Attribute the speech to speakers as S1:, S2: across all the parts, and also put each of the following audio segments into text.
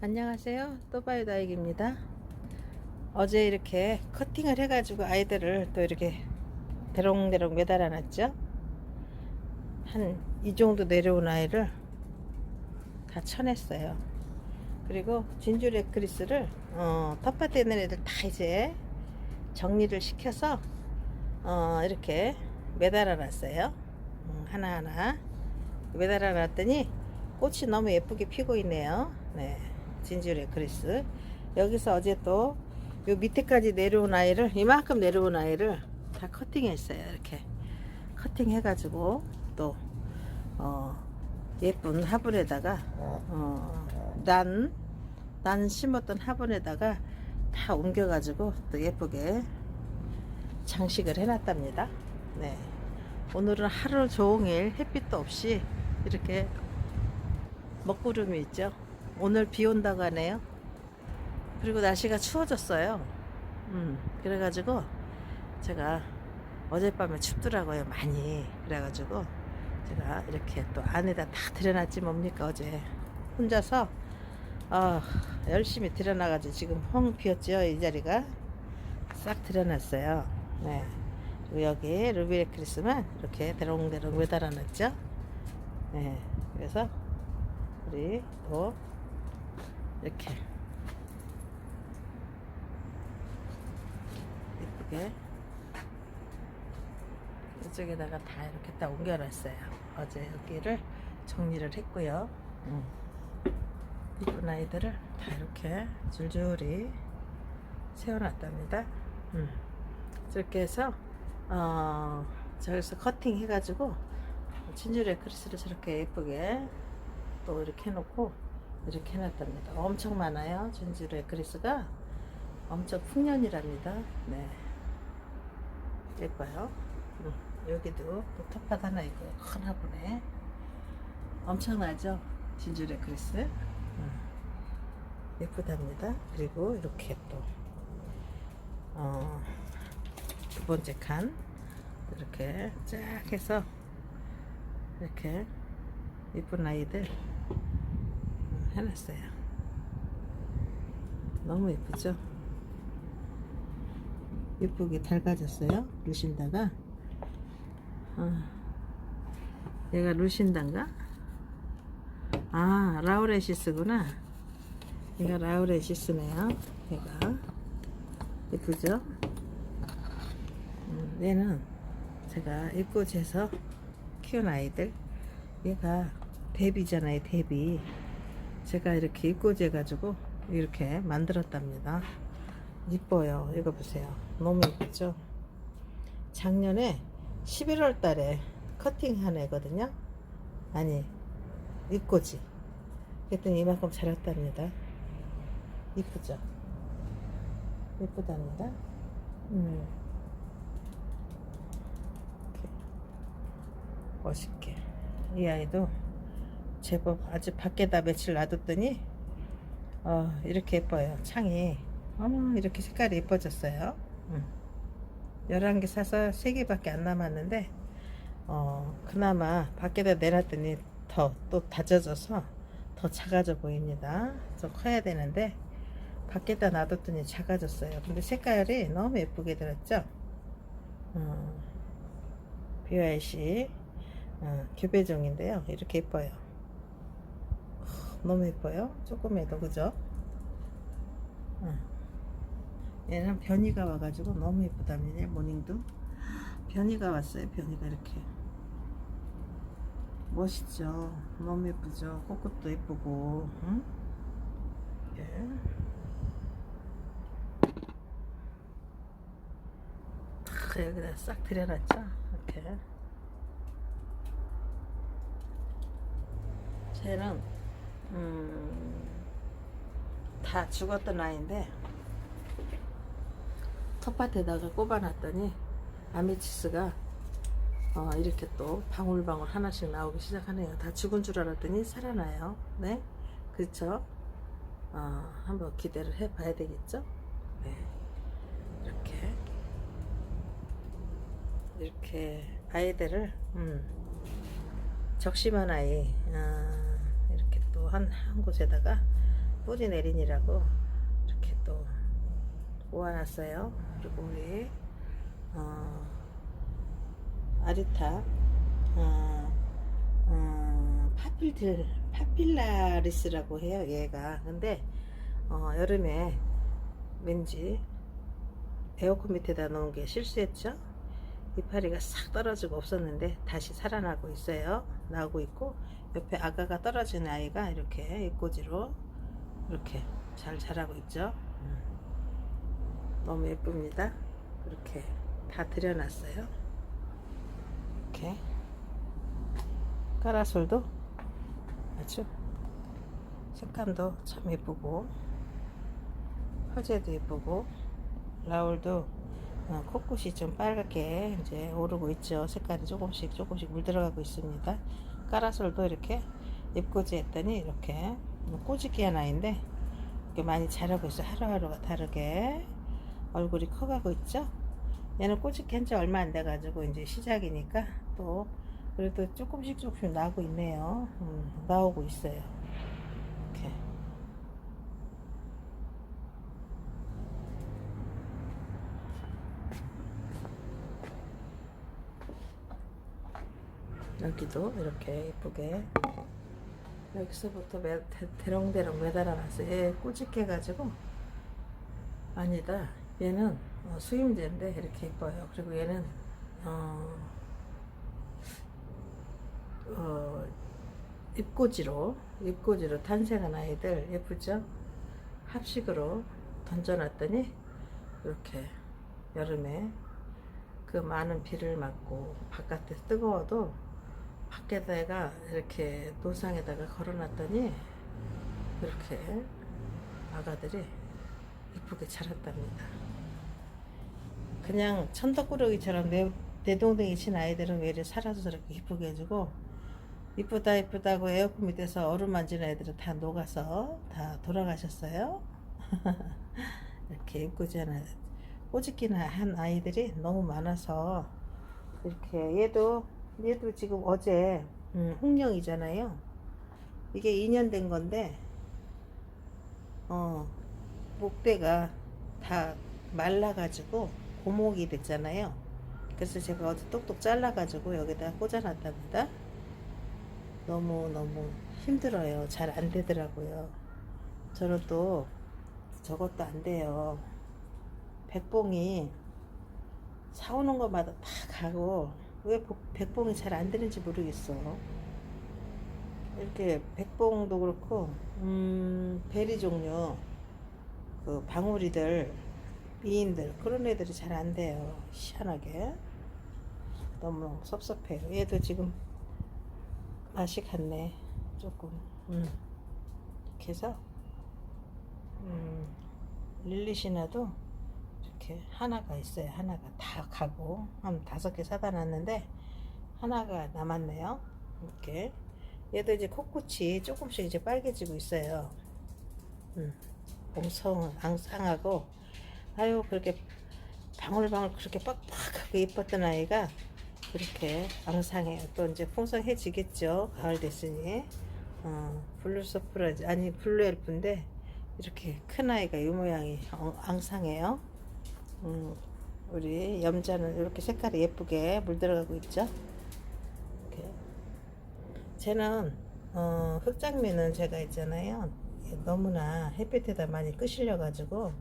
S1: 안녕하세요. 또바이 다익입니다. 어제 이렇게 커팅을 해 가지고 아이들을 또 이렇게 대롱대롱 매달아 놨죠. 한 이 정도 내려온 아이를 다 쳐냈어요. 그리고 진주 레크리스를 어, 텃밭에 있는 애들 다 이제 정리를 시켜서 어, 이렇게 매달아 놨어요. 음, 하나하나 매달아 놨더니 꽃이 너무 예쁘게 피고 있네요. 네. 진주 레크리스. 여기서 어제 또 요 밑에까지 내려온 아이를 이만큼 내려온 아이를 다 커팅했어요. 이렇게 커팅 해가지고 또 어, 예쁜 화분에다가 어, 난, 난 심었던 화분에다가 다 옮겨가지고 또 예쁘게 장식을 해놨답니다. 네. 오늘은 하루 종일 햇빛도 없이 이렇게 먹구름이 있죠. 오늘 비 온다고 하네요. 그리고 날씨가 추워졌어요. 음, 그래가지고 제가 어젯밤에 춥더라고요, 많이. 그래가지고 제가 이렇게 또 안에다 다 들여놨지 뭡니까, 어제. 혼자서, 아, 열심히 들여놔가지고 지금 헝 비었죠, 이 자리가. 싹 들여놨어요. 네. 그리고 여기 루비레 크리스만 이렇게 대롱대롱 매달아놨죠. 네. 그래서 우리 또 이렇게 예쁘게 이쪽에다가 다 이렇게 딱 옮겨놨어요. 어제 여기를 정리를 했고요. 음. 이쁜 아이들을 다 이렇게 줄줄이 세워놨답니다. 음. 이렇게 해서 어, 저기서 커팅 해가지고 진주레 크리스를 저렇게 예쁘게 또 이렇게 해놓고 이렇게 해놨답니다. 엄청 많아요. 진주레 크리스가 엄청 풍년이랍니다. 네. 예뻐요. 음, 여기도 또 텃밭 하나 있고요. 큰 화분에. 엄청나죠? 진주레 크리스. 음, 예쁘답니다. 그리고 이렇게 또, 어, 두 번째 칸. 이렇게 쫙 해서 이렇게 예쁜 아이들 음, 해놨어요. 너무 예쁘죠? 예쁘게 달가졌어요. 루신다가. 아, 얘가 루신다인가? 아, 라우레시스구나. 얘가 라우레시스네요. 얘가. 예쁘죠? 음, 얘는 제가 입고재서 키운 아이들. 얘가 데비잖아요, 데비. 제가 이렇게 입고재 가지고 이렇게 만들었답니다. 이뻐요. 이거 보세요. 너무 이쁘죠? 작년에 11월 달에 커팅한 애거든요. 아니, 입고지. 그랬더니 이만큼 자랐답니다. 이쁘죠? 이쁘답니다. 음. 이렇게 멋있게. 이 아이도 제법 아주 밖에다 며칠 놔뒀더니 어, 이렇게 예뻐요. 창이. 어머, 이렇게 색깔이 예뻐졌어요. 음. 11개 사서 3개밖에 안 남았는데, 어, 그나마 밖에다 내놨더니 더 또 다져져서 더 작아져 보입니다. 좀 커야 되는데, 밖에다 놔뒀더니 작아졌어요. 근데 색깔이 너무 예쁘게 들었죠? 어, BYC 어, 교배종인데요. 이렇게 예뻐요. 너무 예뻐요. 조금해도 그죠? 어. 얘는 변이가 와가지고 너무 예쁘답니다. 모닝도 변이가 왔어요. 변이가 이렇게 멋있죠. 너무 예쁘죠. 꽃꽃도 예쁘고, 응? 예. 탁 여기다 싹 들여놨죠. 이렇게. 쟤는 음, 다 죽었던 아이인데 텃밭에다가 꼽아놨더니 아메치스가 어, 이렇게 또 방울방울 하나씩 나오기 시작하네요. 다 죽은 줄 알았더니 살아나요. 네, 그렇죠. 어, 한번 기대를 해봐야 되겠죠. 네, 이렇게 이렇게 아이들을 음, 적심한 아이 아, 또 한 한 곳에다가 뿌리 내린이라고 이렇게 또 모아놨어요. 그리고 우리 어, 아리타 어, 어, 파필들 파필라리스라고 해요. 얘가 근데 어, 여름에 왠지 에어컨 밑에다 놓은 게 실수했죠. 이파리가 싹 떨어지고 없었는데 다시 살아나고 있어요. 나오고 있고 옆에 아가가 떨어진 아이가 이렇게 입꼬지로 이렇게 잘 자라고 있죠. 음. 너무 예쁩니다. 이렇게 다 들여놨어요. 이렇게 까라솔도 아주 색감도 참 예쁘고 화제도 예쁘고 라울도 어, 코끝이 좀 빨갛게 이제 오르고 있죠. 색깔이 조금씩 조금씩 물들어가고 있습니다. 까라솔도 이렇게 잎꽂이 했더니 이렇게 꼬집기 하나인데 이렇게 많이 자라고 있어요. 하루하루가 다르게 얼굴이 커가고 있죠. 얘는 꼬집기 한 지 얼마 안 돼가지고 이제 시작이니까 또 그래도 조금씩 조금씩 나오고 있네요. 음, 나오고 있어요. 이렇게. 여기도 이렇게 예쁘게 여기서부터 매, 대, 대롱대롱 매달아 놨어요. 얘 꼬집게 가지고 아니다. 얘는 어, 수임제인데 이렇게 예뻐요. 그리고 얘는 어, 어, 입꼬지로 입꼬지로 탄생한 아이들 예쁘죠? 합식으로 던져놨더니 이렇게 여름에 그 많은 비를 맞고 바깥에 뜨거워도 밖에다가 이렇게 노상에다가 걸어놨더니 이렇게 아가들이 이쁘게 자랐답니다. 그냥 천덕꾸러기처럼 내, 내동댕이 친 아이들은 왜 이렇게 살아서 저렇게 이쁘게 해주고 이쁘다 이쁘다고 에어컨 밑에서 얼음 만지는 애들은 다 녹아서 다 돌아가셨어요. 이렇게 않아 꼬집기는 한 아이들이 너무 많아서 이렇게 얘도 얘도 지금 어제 음, 홍령이잖아요. 이게 2년 된 건데 어 목대가 다 말라가지고 고목이 됐잖아요. 그래서 제가 어제 똑똑 잘라가지고 여기다 꽂아놨답니다. 너무 너무 힘들어요. 잘 안 되더라고요. 저는 또 저것도 안 돼요. 백봉이 사오는 것마다 다 가고 왜 복- 백봉이 잘 안 되는지 모르겠어. 이렇게 백봉도 그렇고 음, 베리 종류 그 방울이들 미인들 그런 애들이 잘 안 돼요. 희한하게 너무 섭섭해요. 얘도 지금 맛이 갔네 조금. 음. 이렇게 해서 음, 릴리시나도 이렇게 하나가 있어요. 하나가 다 가고 한 다섯 개 사다 놨는데 하나가 남았네요. 이렇게 얘도 이제 코끝이 조금씩 이제 빨개지고 있어요. 음, 엄청 앙상하고 아유 그렇게 방울방울 그렇게 빡빡하게 예뻤던 아이가 그렇게 앙상해요. 또 이제 풍성해지겠죠. 가을 됐으니 어, 블루 서프라지 아니 블루 엘프인데 이렇게 큰 아이가 이 모양이 어, 앙상해요. 음, 우리 염자는 이렇게 색깔이 예쁘게 물들어가고 있죠. 이렇게. 쟤는 어, 흑장미는 제가 있잖아요. 너무나 햇빛에다 많이 끄실려가지고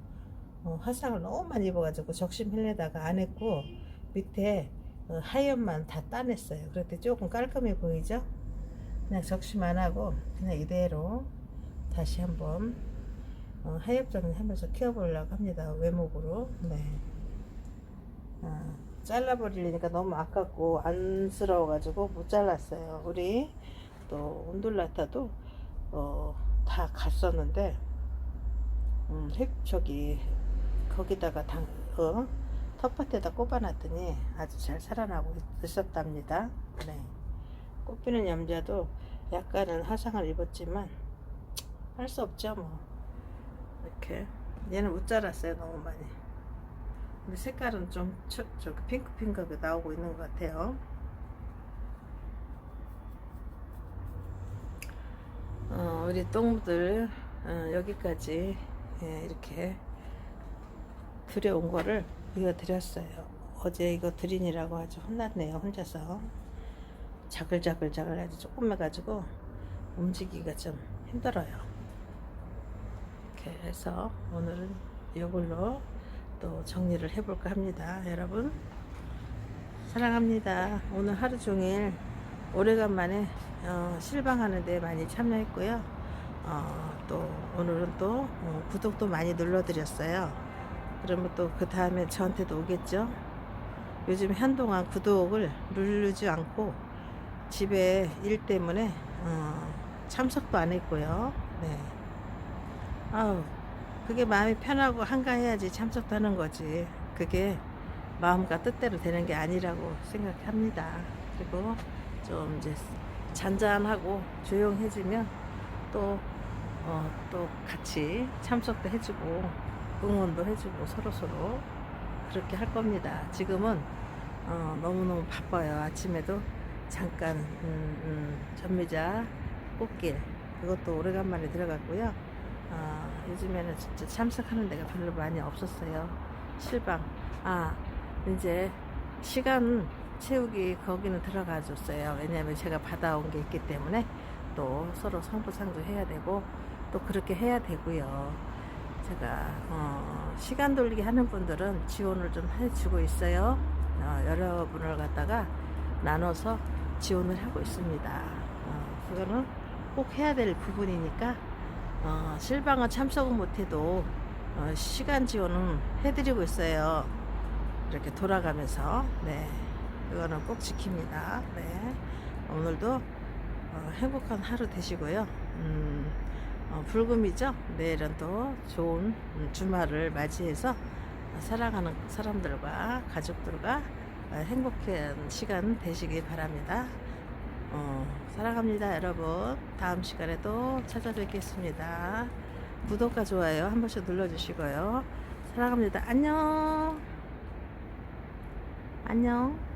S1: 어, 화상을 너무 많이 입어가지고 적심 힐내다가 안 했고 밑에 어, 하얀만 다 따냈어요. 그랬더니 조금 깔끔해 보이죠? 그냥 적심 안 하고 그냥 이대로 다시 한번 어, 하엽정리 하면서 키워보려고 합니다. 외목으로. 네. 어, 잘라버리려니까 너무 아깝고 안쓰러워가지고 못 잘랐어요. 우리 또 온돌라타도 어, 다 갔었는데 음, 획 저기 거기다가 당, 어, 텃밭에다 꼽아놨더니 아주 잘 살아나고 있었답니다. 네. 꽃피는 염자도 약간은 화상을 입었지만 할 수 없죠 뭐. 이렇게 얘는 못 자랐어요 너무 많이. 근데 색깔은 좀 저, 저 핑크핑크하게 나오고 있는 것 같아요. 어, 우리 똥들 어, 여기까지 예, 이렇게 들여온 거를 이거 드렸어요. 어제 이거 드린이라고 아주 혼났네요. 혼자서 자글자글자글 아주 조금 해가지고 움직이기가 좀 힘들어요. 이렇게 해서 오늘은 이걸로 또 정리를 해볼까 합니다. 여러분 사랑합니다. 오늘 하루 종일 오래간만에 어, 실방하는데 많이 참여했고요. 어, 또 오늘은 또 어, 구독도 많이 눌러드렸어요. 그러면 또 그 다음에 저한테도 오겠죠. 요즘 한동안 구독을 누르지 않고 집에 일 때문에 어, 참석도 안 했고요. 네. 아우 그게 마음이 편하고 한가해야지 참석도 하는 거지. 그게 마음과 뜻대로 되는 게 아니라고 생각합니다. 그리고 좀 이제 잔잔하고 조용해지면 또, 어, 또 같이 참석도 해주고 응원도 해주고 서로서로 그렇게 할 겁니다. 지금은 어, 너무너무 바빠요. 아침에도 잠깐 음, 음, 전미자 꽃길 그것도 오래간만에 들어갔고요. 어, 요즘에는 진짜 참석하는 데가 별로 많이 없었어요. 실방. 아, 이제 시간 채우기 거기는 들어가 줬어요. 왜냐하면 제가 받아온 게 있기 때문에 또 서로 상부상조 해야 되고 또 그렇게 해야 되고요. 제가 어, 시간 돌리기 하는 분들은 지원을 좀 해주고 있어요. 어, 여러분을 갖다가 나눠서 지원을 하고 있습니다. 어, 그거는 꼭 해야 될 부분이니까 어, 실방은 참석은 못해도 어, 시간 지원은 해드리고 있어요. 이렇게 돌아가면서 네 그거는 꼭 지킵니다. 네 오늘도 어, 행복한 하루 되시고요. 음, 어, 불금이죠. 내일은 또 좋은 음, 주말을 맞이해서 사랑하는 사람들과 가족들과 어, 행복한 시간 되시기 바랍니다. 어, 사랑합니다, 여러분. 다음 시간에 또 찾아뵙겠습니다. 구독과 좋아요 한 번씩 눌러주시고요. 사랑합니다. 안녕. 안녕.